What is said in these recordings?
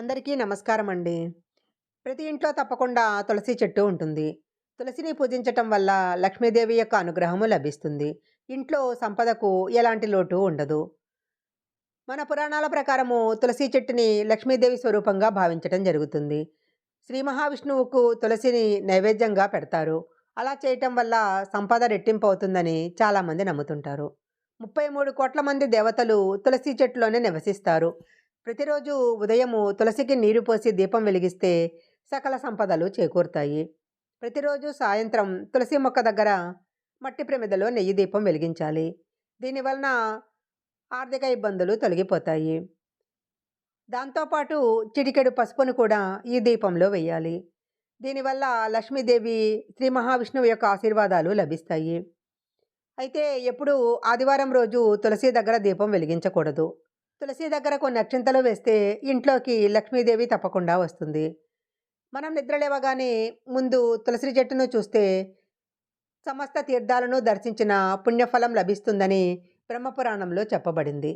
అందరికీ నమస్కారం అండి ప్రతి ఇంట్లో తప్పకుండా తులసి చెట్టు ఉంటుంది. తులసిని పూజించటం వల్ల లక్ష్మీదేవి యొక్క అనుగ్రహము లభిస్తుంది. ఇంట్లో సంపదకు ఎలాంటి లోటు ఉండదు. మన పురాణాల ప్రకారము తులసి చెట్టుని లక్ష్మీదేవి స్వరూపంగా భావించటం జరుగుతుంది. శ్రీ మహావిష్ణువుకు తులసిని నైవేద్యంగా పెడతారు. అలా చేయటం వల్ల సంపద రెట్టింపు అవుతుందని చాలామంది నమ్ముతుంటారు. ముప్పై మూడు కోట్ల మంది దేవతలు తులసి చెట్టులోనే నివసిస్తారు. ప్రతిరోజు ఉదయము తులసికి నీరు పోసి దీపం వెలిగిస్తే సకల సంపదలు చేకూరుతాయి. ప్రతిరోజు సాయంత్రం తులసి మొక్క దగ్గర మట్టి ప్రమిదలో నెయ్యి దీపం వెలిగించాలి. దీనివలన ఆర్థిక ఇబ్బందులు తొలగిపోతాయి. దాంతోపాటు చిటికెడు పసుపును కూడా ఈ దీపంలో వేయాలి దీనివల్ల లక్ష్మీదేవి శ్రీ మహావిష్ణువు యొక్క ఆశీర్వాదాలు లభిస్తాయి. అయితే ఎప్పుడూ ఆదివారం రోజు తులసి దగ్గర దీపం వెలిగించకూడదు. తులసి దగ్గర కొన్ని అక్షింతలు వేస్తే ఇంట్లోకి లక్ష్మీదేవి తప్పకుండా వస్తుంది. మనం నిద్ర లేవగానే ముందు తులసి చెట్టును చూస్తే సమస్త తీర్థాలను దర్శించిన పుణ్యఫలం లభిస్తుందని బ్రహ్మపురాణంలో చెప్పబడింది.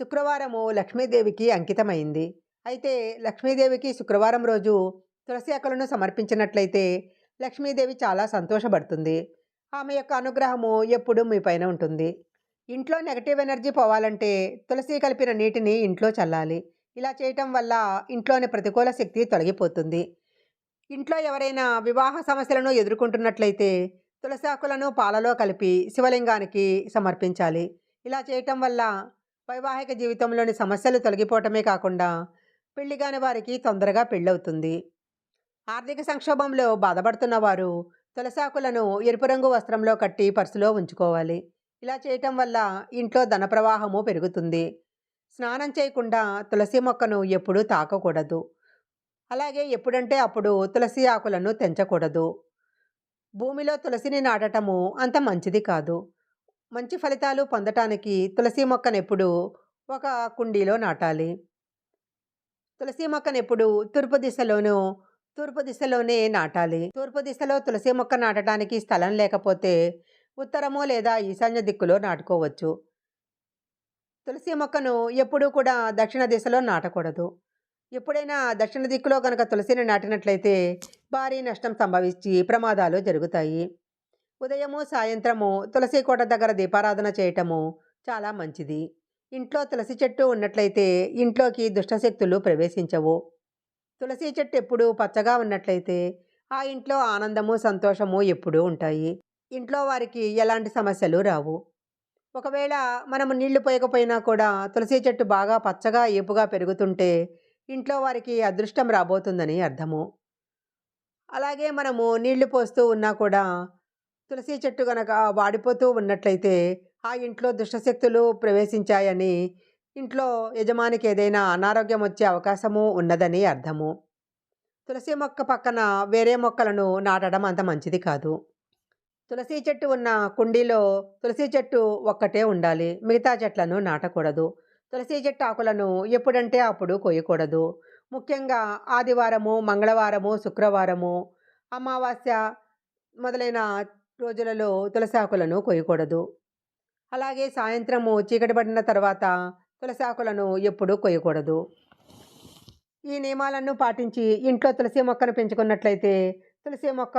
శుక్రవారము లక్ష్మీదేవికి అంకితమైంది. అయితే లక్ష్మీదేవికి శుక్రవారం రోజు తులసి ఆకులను సమర్పించినట్లయితే లక్ష్మీదేవి చాలా సంతోషపడుతుంది. ఆమె యొక్క అనుగ్రహము ఎప్పుడూ మీ పైన ఉంటుంది. ఇంట్లో నెగటివ్ ఎనర్జీ పోవాలంటే తులసి కలిపిన నీటిని ఇంట్లో చల్లాలి. ఇలా చేయటం వల్ల ఇంట్లోని ప్రతికూల శక్తి తొలగిపోతుంది. ఇంట్లో ఎవరైనా వివాహ సమస్యలను ఎదుర్కొంటున్నట్లయితే తులసి ఆకులను పాలలో కలిపి శివలింగానికి సమర్పించాలి. ఇలా చేయటం వల్ల వైవాహిక జీవితంలోని సమస్యలు తొలగిపోవటమే కాకుండా పెళ్ళి కాని వారికి తొందరగా పెళ్ళవుతుంది. ఆర్థిక సంక్షోభంలో బాధపడుతున్న వారు తులసాకులను ఎరుపు రంగు వస్త్రంలో కట్టి పర్సులో ఉంచుకోవాలి. ఇలా చేయటం వల్ల ఇంట్లో ధన ప్రవాహము పెరుగుతుంది. స్నానం చేయకుండా తులసి మొక్కను ఎప్పుడూ తాకకూడదు. అలాగే ఎప్పుడంటే అప్పుడు తులసి ఆకులను తెంచకూడదు. భూమిలో తులసిని నాటటము అంత మంచిది కాదు. మంచి ఫలితాలు పొందటానికి తులసి మొక్కను ఎప్పుడు ఒక కుండీలో నాటాలి. తులసి మొక్కను ఎప్పుడు తూర్పు దిశలోనూ తూర్పు దిశలోనే నాటాలి. తూర్పు దిశలో తులసి మొక్క నాటడానికి స్థలం లేకపోతే ఉత్తరము లేదా ఈశాన్య దిక్కులో నాటుకోవచ్చు. తులసి మొక్కను ఎప్పుడూ కూడా దక్షిణ దిశలో నాటకూడదు. ఎప్పుడైనా దక్షిణ దిక్కులో కనుక తులసిని నాటినట్లయితే భారీ నష్టం సంభవించి ప్రమాదాలు జరుగుతాయి. ఉదయము సాయంత్రము తులసి కోట దగ్గర దీపారాధన చేయటము చాలా మంచిది. ఇంట్లో తులసి చెట్టు ఉన్నట్లయితే ఇంట్లోకి దుష్టశక్తులు ప్రవేశించవు. తులసి చెట్టు ఎప్పుడూ పచ్చగా ఉన్నట్లయితే ఆ ఇంట్లో ఆనందము సంతోషము ఎప్పుడూ ఉంటాయి. ఇంట్లో వారికి ఎలాంటి సమస్యలు రావు. ఒకవేళ మనము నీళ్ళు పోయకపోయినా కూడా తులసి చెట్టు బాగా పచ్చగా ఏపుగా పెరుగుతుంటే ఇంట్లో వారికి అదృష్టం రాబోతుందని అర్థము. అలాగే మనము నీళ్ళు పోస్తూ ఉన్నా కూడా తులసి చెట్టు గనక వాడిపోతూ ఉన్నట్లయితే ఆ ఇంట్లో దుష్టశక్తులు ప్రవేశించాయని ఇంట్లో యజమానికి ఏదైనా అనారోగ్యం వచ్చే అవకాశము ఉన్నదని అర్థము. తులసి మొక్క పక్కన వేరే మొక్కలను నాటడం అంత మంచిది కాదు. తులసి చెట్టు ఉన్న కుండీలో తులసి చెట్టు ఒక్కటే ఉండాలి. మిగతా చెట్లను నాటకూడదు. తులసి చెట్టు ఆకులను ఎప్పుడంటే అప్పుడు కొయ్యకూడదు. ముఖ్యంగా ఆదివారము మంగళవారము శుక్రవారము అమావాస్య మొదలైన రోజులలో తులసి ఆకులను కొయ్యకూడదు. అలాగే సాయంత్రము చీకటి పడిన తర్వాత తులసి ఆకులను ఎప్పుడూ కొయ్యకూడదు. ఈ నియమాలను పాటించి ఇంట్లో తులసి మొక్కను పెంచుకున్నట్లయితే తులసి మొక్క